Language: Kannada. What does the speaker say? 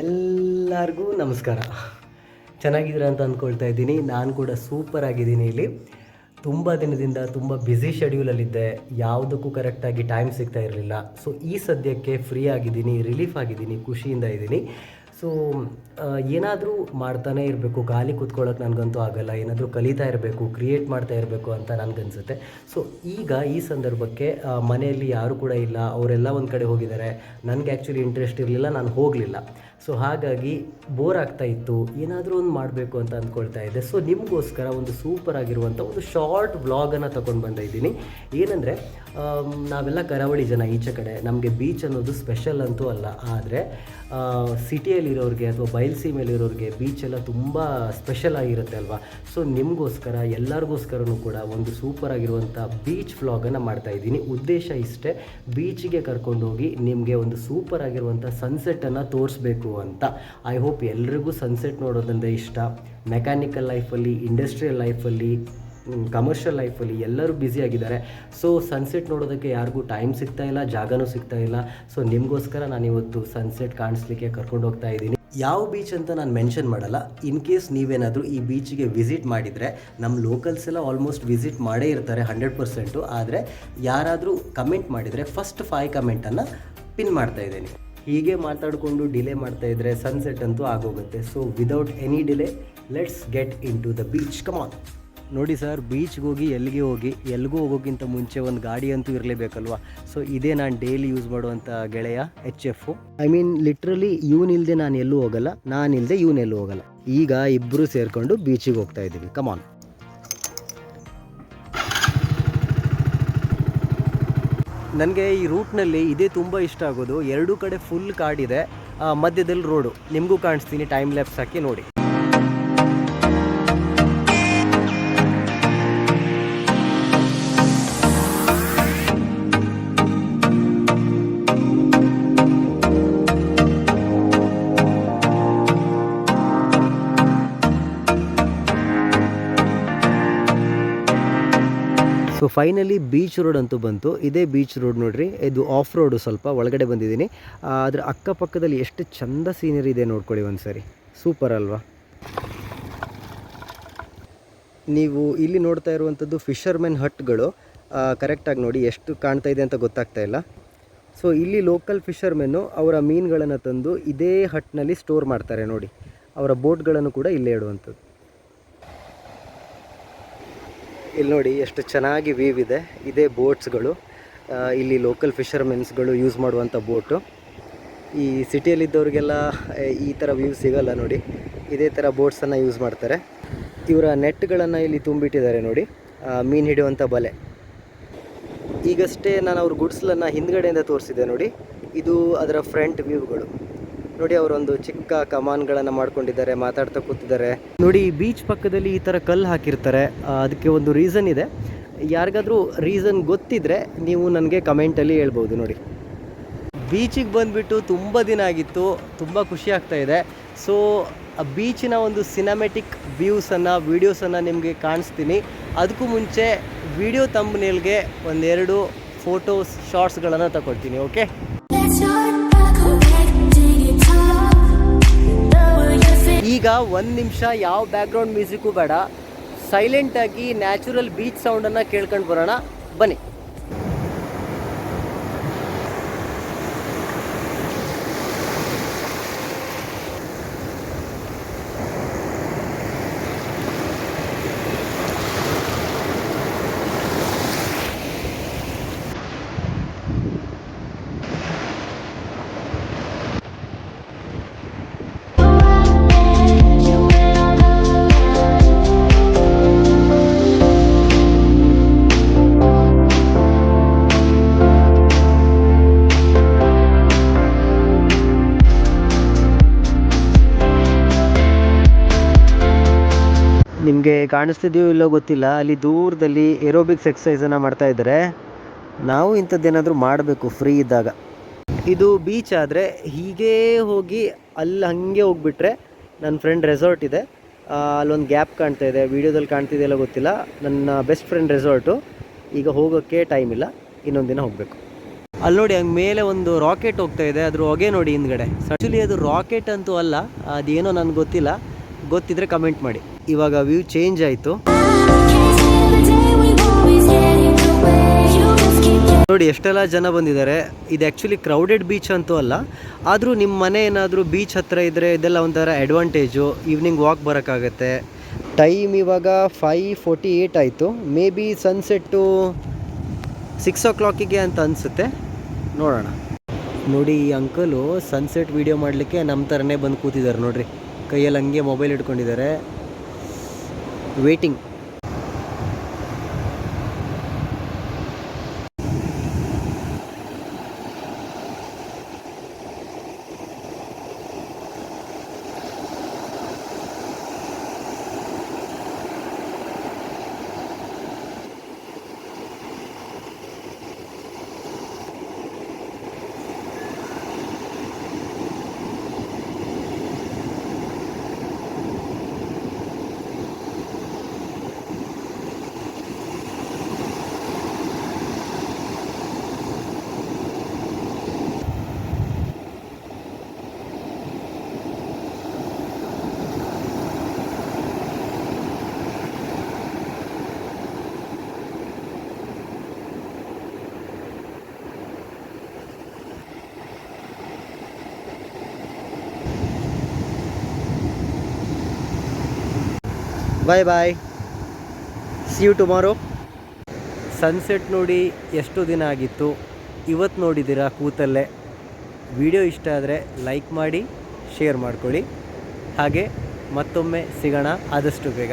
ಎಲ್ಲರಿಗೂ ನಮಸ್ಕಾರ. ಚೆನ್ನಾಗಿದ್ದೀರಾ ಅಂತ ಅಂದ್ಕೊಳ್ತಾ ಇದ್ದೀನಿ. ನಾನು ಕೂಡ ಸೂಪರ್ ಆಗಿದ್ದೀನಿ ಇಲ್ಲಿ. ತುಂಬ ದಿನದಿಂದ ತುಂಬ ಬ್ಯುಸಿ ಶೆಡ್ಯೂಲಲ್ಲಿದ್ದೆ ಯಾವುದಕ್ಕೂ ಕರೆಕ್ಟಾಗಿ ಟೈಮ್ ಸಿಗ್ತಾ ಇರಲಿಲ್ಲ. ಸೊ ಈ ಸದ್ಯಕ್ಕೆ ಫ್ರೀ ಆಗಿದ್ದೀನಿ ರಿಲೀಫ್ ಆಗಿದ್ದೀನಿ, ಖುಷಿಯಿಂದ ಇದ್ದೀನಿ. ಸೊ ಏನಾದರೂ ಮಾಡ್ತಾನೇ ಇರಬೇಕು. ಖಾಲಿ ಕೂತ್ಕೊಳ್ಳೋಕೆ ನನಗಂತೂ ಆಗಲ್ಲ. ಏನಾದರೂ ಕಲಿತಾ ಇರಬೇಕು ಕ್ರಿಯೇಟ್ ಮಾಡ್ತಾ ಇರಬೇಕು ಅಂತ ನನಗನ್ಸುತ್ತೆ. ಸೊ ಈಗ ಈ ಸಂದರ್ಭಕ್ಕೆ ಮನೆಯಲ್ಲಿ ಯಾರೂ ಕೂಡ ಇಲ್ಲ. ಅವರೆಲ್ಲ ಒಂದು ಕಡೆ ಹೋಗಿದ್ದಾರೆ. ನನಗೆ ಆ್ಯಕ್ಚುಲಿ ಇಂಟ್ರೆಸ್ಟ್ ಇರಲಿಲ್ಲ. ನಾನು ಹೋಗಲಿಲ್ಲ. ಸೊ ಹಾಗಾಗಿ ಬೋರ್ ಆಗ್ತಾ ಇತ್ತು. ಏನಾದರೂ ಒಂದು ಮಾಡಬೇಕು ಅಂತ ಅಂದ್ಕೊಳ್ತಾ ಇದ್ದೆ. ಸೊ ನಿಮಗೋಸ್ಕರ ಒಂದು ಸೂಪರ್ ಆಗಿರುವಂಥ ಒಂದು ಶಾರ್ಟ್ ವ್ಲಾಗನ್ನು ತಗೊಂಡು ಬಂದಿದ್ದೀನಿ ಏನಂದರೆ ನಾವೆಲ್ಲ ಕರಾವಳಿ ಜನ ಈಚೆ ಕಡೆ. ನಮಗೆ ಬೀಚ್ ಅನ್ನೋದು ಸ್ಪೆಷಲ್ ಅಂತೂ ಅಲ್ಲ. ಆದರೆ ಸಿಟಿಯಲ್ಲಿರೋರಿಗೆ ಅಥವಾ ಬಯಲ್ಸೀಮೆಯಲ್ಲಿರೋರಿಗೆ ಬೀಚ್ ಎಲ್ಲ ತುಂಬ ಸ್ಪೆಷಲ್ ಆಗಿರುತ್ತೆ ಅಲ್ವಾ? ಸೊ ನಿಮಗೋಸ್ಕರ, ಎಲ್ಲರಿಗೋಸ್ಕರನೂ ಕೂಡ ಒಂದು ಸೂಪರ್ ಆಗಿರುವಂಥ ಬೀಚ್ ವ್ಲಾಗನ್ನು ಮಾಡ್ತಾ ಇದ್ದೀನಿ. ಉದ್ದೇಶ ಇಷ್ಟೇ ಬೀಚಿಗೆ ಕರ್ಕೊಂಡೋಗಿ ನಿಮಗೆ ಒಂದು ಸೂಪರ್ ಆಗಿರುವಂಥ ಸನ್ಸೆಟ್ಟನ್ನು ತೋರಿಸ್ಬೇಕು. ಅಂತ. ಐ ಹೋಪ್ ಎಲ್ರಿಗೂ ಸನ್ಸೆಟ್ ನೋಡೋದಂದರೆ ಇಷ್ಟ. ಮೆಕ್ಯಾನಿಕಲ್ ಲೈಫಲ್ಲಿ ಇಂಡಸ್ಟ್ರಿಯಲ್ ಲೈಫಲ್ಲಿ ಕಮರ್ಷಿಯಲ್ ಲೈಫಲ್ಲಿ ಎಲ್ಲರೂ ಆಗಿದ್ದಾರೆ. ಸೊ ಸನ್ಸೆಟ್ ನೋಡೋದಕ್ಕೆ ಯಾರಿಗೂ ಟೈಮ್ ಸಿಗ್ತಾ ಇಲ್ಲ, ಜಾಗನೂ ಸಿಗ್ತಾ ಇಲ್ಲ. ಸೊ ನಿಮಗೋಸ್ಕರ ನಾನು ಇವತ್ತು ಸನ್ಸೆಟ್ ಕಾಣಿಸ್ಲಿಕ್ಕೆ ಕರ್ಕೊಂಡು ಹೋಗ್ತಾ ಇದ್ದೀನಿ. ಯಾವ ಬೀಚ್ ಅಂತ ನಾನು ಮೆನ್ಷನ್ ಮಾಡಲ್ಲ. ಇನ್ ಕೇಸ್ ನೀವೇನಾದರೂ ಈ ಬೀಚಿಗೆ ವಿಸಿಟ್ ಮಾಡಿದರೆ ನಮ್ಮ ಲೋಕಲ್ಸ್ ಎಲ್ಲ ಆಲ್ಮೋಸ್ಟ್ ವಿಸಿಟ್ ಮಾಡೇ ಇರ್ತಾರೆ ಹಂಡ್ರೆಡ್ ಪರ್ಸೆಂಟು ಆದರೆ, ಯಾರಾದರೂ ಕಮೆಂಟ್ ಮಾಡಿದರೆ ಫಸ್ಟ್ ಫೈವ್ ಕಮೆಂಟನ್ನು ಪಿನ್ ಮಾಡ್ತಾ ಇದ್ದೀನಿ. ಹೀಗೆ ಮಾತಾಡಿಕೊಂಡು ಡಿಲೇ ಮಾಡ್ತಾ ಇದ್ದರೆ ಸನ್ಸೆಟ್ ಅಂತೂ ಆಗೋಗುತ್ತೆ. So without any delay let's get into the beach come on ನೋಡಿ ಸರ್ ಬೀಚ್ಗೆ ಹೋಗಿ ಎಲ್ಲಿಗೆ ಹೋಗಿ ಎಲ್ಲಿಗೂ ಹೋಗೋಕ್ಕಿಂತ ಮುಂಚೆ ಒಂದು ಗಾಡಿ ಅಂತೂ ಇರಲೇಬೇಕಲ್ವಾ? ಸೊ ಇದೇ ನಾನು ಡೈಲಿ ಯೂಸ್ ಮಾಡುವಂಥ ಗೆಳೆಯ H F I mean literally ಇವನಿಲ್ಲದೆ ನಾನು ಎಲ್ಲೂ ಹೋಗಲ್ಲ ನಾನಿಲ್ಲದೆ ಇವನೆಲ್ಲೂ ಹೋಗಲ್ಲ. ಈಗ ಇಬ್ಬರು ಸೇರಿಕೊಂಡು ಬೀಚಿಗೆ ಹೋಗ್ತಾ ಇದ್ದೀವಿ ಕಮಾನ್ ನನಗೆ ಈ ರೂಟ್ನಲ್ಲಿ ಇದೇ ತುಂಬ ಇಷ್ಟ ಆಗೋದು. ಎರಡೂ ಕಡೆ ಫುಲ್ ಕಾಡಿದೆ. ಮಧ್ಯದಲ್ಲಿ ರೋಡು ನಿಮಗೂ ಕಾಣಿಸ್ತೀನಿ. ಟೈಮ್ ಲ್ಯಾಪ್ಸ್ ಹಾಕಿ ನೋಡಿ. ಸೊ ಫೈನಲಿ ಬೀಚ್ ರೋಡ್ ಅಂತೂ ಬಂತು. ಇದೇ ಬೀಚ್ ರೋಡ್ ನೋಡ್ರಿ, ಇದು ಆಫ್ ರೋಡು ಸ್ವಲ್ಪ ಒಳಗಡೆ ಬಂದಿದ್ದೀನಿ. ಅದರ ಅಕ್ಕಪಕ್ಕದಲ್ಲಿ ಎಷ್ಟು ಚಂದ ಸೀನರಿ ಇದೆ ನೋಡ್ಕೊಳ್ಳಿ ಒಂದ್ಸರಿ. ಸೂಪರ್ ಅಲ್ವಾ? ನೀವು ಇಲ್ಲಿ ನೋಡ್ತಾ ಇರುವಂಥದ್ದು ಫಿಶರ್ಮೆನ್ ಹಟ್ಗಳು. ಕರೆಕ್ಟಾಗಿ ನೋಡಿ ಎಷ್ಟು ಕಾಣ್ತಾ ಇದೆ ಅಂತ ಗೊತ್ತಾಗ್ತಾ ಇಲ್ಲ. ಸೊ ಇಲ್ಲಿ ಲೋಕಲ್ ಫಿಶರ್ಮೆನ್ನು ಅವರ ಮೀನುಗಳನ್ನು ತಂದು ಇದೇ ಹಟ್ನಲ್ಲಿ ಸ್ಟೋರ್ ಮಾಡ್ತಾರೆ ನೋಡಿ. ಅವರ ಬೋಟ್ಗಳನ್ನು ಕೂಡ ಇಲ್ಲೇ ಇಡುವಂಥದ್ದು. ಇಲ್ಲಿ ನೋಡಿ ಎಷ್ಟು ಚೆನ್ನಾಗಿ ವೀವ್ ಇದೆ. ಇದೇ ಬೋಟ್ಸ್ಗಳು ಇಲ್ಲಿ ಲೋಕಲ್ ಫಿಷರ್ಮೆನ್ಸ್ಗಳು ಯೂಸ್ ಮಾಡುವಂಥ ಬೋಟು ಈ ಸಿಟಿಯಲ್ಲಿದ್ದವ್ರಿಗೆಲ್ಲ ಈ ಥರ ವ್ಯೂ ಸಿಗಲ್ಲ ನೋಡಿ. ಇದೇ ಥರ ಬೋಟ್ಸನ್ನು ಯೂಸ್ ಮಾಡ್ತಾರೆ. ಇವರ ನೆಟ್ಗಳನ್ನು ಇಲ್ಲಿ ತುಂಬಿಟ್ಟಿದ್ದಾರೆ ನೋಡಿ. ಮೀನು ಹಿಡಿಯುವಂಥ ಬಲೆ. ಈಗಷ್ಟೇ ನಾನು ಅವ್ರ ಗುಡ್ಸ್ಲನ್ನು ಹಿಂದ್ಗಡೆಯಿಂದ ತೋರಿಸಿದೆ ನೋಡಿ. ಇದು ಅದರ ಫ್ರಂಟ್ ವ್ಯೂಗಳು ನೋಡಿ ಅವರೊಂದು ಚಿಕ್ಕ ಕಮಾನ್ಗಳನ್ನು ಮಾಡ್ಕೊಂಡಿದ್ದಾರೆ, ಮಾತಾಡ್ತಾ ಕೂತಿದ್ದಾರೆ. ನೋಡಿ ಬೀಚ್ ಪಕ್ಕದಲ್ಲಿ ಈ ಥರ ಕಲ್ಲು ಹಾಕಿರ್ತಾರೆ. ಅದಕ್ಕೆ ಒಂದು ರೀಸನ್ ಇದೆ. ಯಾರಿಗಾದ್ರೂ ರೀಸನ್ ಗೊತ್ತಿದ್ರೆ ನೀವು ನನಗೆ ಕಮೆಂಟಲ್ಲಿ ಹೇಳ್ಬೋದು, ನೋಡಿ. ಬೀಚಿಗೆ ಬಂದುಬಿಟ್ಟು ತುಂಬ ದಿನ ಆಗಿತ್ತು, ತುಂಬ ಖುಷಿ ಆಗ್ತಾ ಇದೆ. ಸೊ ಬೀಚಿನ ಒಂದು ಸಿನಿಮೆಟಿಕ್ ವ್ಯೂಸನ್ನು ವೀಡಿಯೋಸನ್ನು ನಿಮಗೆ ಕಾಣಿಸ್ತೀನಿ. ಅದಕ್ಕೂ ಮುಂಚೆ ವಿಡಿಯೋ ತಮ್ಮನೇಲ್ಗೆ ಒಂದೆರಡು ಫೋಟೋಸ್ ಶಾರ್ಟ್ಸ್ಗಳನ್ನು ತಗೊಳ್ತೀನಿ ಓಕೆ ಈಗ ಒಂದು ನಿಮಿಷ ಯಾವ ಬ್ಯಾಕ್ಗ್ರೌಂಡ್ ಮ್ಯೂಸಿಕ್ಕೂ ಬೇಡ. ಸೈಲೆಂಟಾಗಿ ನ್ಯಾಚುರಲ್ ಬೀಚ್ ಸೌಂಡನ್ನು ಕೇಳ್ಕೊಂಡು ಬರೋಣ. ಬನ್ನಿ. ನಿಮಗೆ ಕಾಣಿಸ್ತಿದೆಯೋ ಇಲ್ಲೋ ಗೊತ್ತಿಲ್ಲ, ಅಲ್ಲಿ ದೂರದಲ್ಲಿ ಏರೋಬಿಕ್ಸ್ ಎಕ್ಸಸೈಸನ್ನು ಮಾಡ್ತಾ ಇದ್ದಾರೆ. ನಾವು ಇಂಥದ್ದೇನಾದರೂ ಮಾಡಬೇಕು, ಫ್ರೀ ಇದ್ದಾಗ. ಇದು ಬೀಚ್ ಆದರೆ ಹೀಗೇ ಹೋಗಿ ಅಲ್ಲಿ ಹಾಗೆ ಹೋಗ್ಬಿಟ್ರೆ ನನ್ನ ಫ್ರೆಂಡ್ ರೆಸಾರ್ಟ್ ಇದೆ. ಅಲ್ಲೊಂದು ಗ್ಯಾಪ್ ಕಾಣ್ತಾ ಇದೆ, ವೀಡಿಯೋದಲ್ಲಿ ಕಾಣ್ತಿದೆಯಲ್ಲ ಗೊತ್ತಿಲ್ಲ. ನನ್ನ ಬೆಸ್ಟ್ ಫ್ರೆಂಡ್ ರೆಸಾರ್ಟು ಈಗ ಹೋಗೋಕ್ಕೆ ಟೈಮ್ ಇಲ್ಲ, ಇನ್ನೊಂದು ದಿನ ಹೋಗಬೇಕು. ಅಲ್ಲಿ ನೋಡಿ, ಹಂಗೆ ಮೇಲೆ ಒಂದು ರಾಕೆಟ್ ಹೋಗ್ತಾ ಇದೆ, ಅದ್ರ ಹೊಗೆ ನೋಡಿ ಹಿಂದ್ಗಡೆ. ಆ್ಯಕ್ಚುಲಿ ಅದು ರಾಕೆಟ್ ಅಂತೂ ಅಲ್ಲ, ಅದೇನೋ ನನಗೆ ಗೊತ್ತಿಲ್ಲ. ಗೊತ್ತಿದ್ರೆ ಕಮೆಂಟ್ ಮಾಡಿ. ಇವಾಗ ವ್ಯೂ ಚೇಂಜ್ ಆಯಿತು. ನೋಡಿ, ಎಷ್ಟೆಲ್ಲ ಜನ ಬಂದಿದ್ದಾರೆ. ಇದು ಆ್ಯಕ್ಚುಲಿ ಕ್ರೌಡೆಡ್ ಬೀಚ್ ಅಂತೂ ಅಲ್ಲ. ಆದರೂ ನಿಮ್ಮ ಮನೆ ಏನಾದರೂ ಬೀಚ್ ಹತ್ತಿರ ಇದ್ದರೆ ಇದೆಲ್ಲ ಒಂಥರ ಅಡ್ವಾಂಟೇಜು ಈವ್ನಿಂಗ್ ವಾಕ್ ಬರೋಕ್ಕಾಗತ್ತೆ. ಟೈಮ್ ಇವಾಗ ಫೈ ಫೋರ್ಟಿ ಏಯ್ಟ್ ಆಯಿತು. ಮೇ ಬಿ ಸನ್ಸೆಟ್ಟು ಸಿಕ್ಸ್ ಓ ಕ್ಲಾಕಿಗೆ ಅಂತ ಅನಿಸುತ್ತೆ. ನೋಡೋಣ. ನೋಡಿ, ಈ ಅಂಕಲು ಸನ್ಸೆಟ್ ವೀಡಿಯೋ ಮಾಡಲಿಕ್ಕೆ ನಮ್ಮ ಥರನೇ ಬಂದು ಕೂತಿದ್ದಾರೆ. ನೋಡಿರಿ, ಕೈಯಲ್ಲಿ ಹಂಗೆ ಮೊಬೈಲ್ ಇಟ್ಕೊಂಡಿದ್ದಾರೆ. waiting. Bye bye see you tomorrow sunset ನೋಡಿ ಎಷ್ಟು ದಿನ ಆಗಿತ್ತು? ಇವತ್ತು ನೋಡಿದ್ದೀರಾ ಕೂತಲ್ಲೇ? ವಿಡಿಯೋ ಇಷ್ಟ ಆದರೆ ಲೈಕ್ ಮಾಡಿ ಶೇರ್ ಮಾಡ್ಕೊಳ್ಳಿ. ಹಾಗೆ ಮತ್ತೊಮ್ಮೆ ಸಿಗೋಣ ಆದಷ್ಟು ಬೇಗ.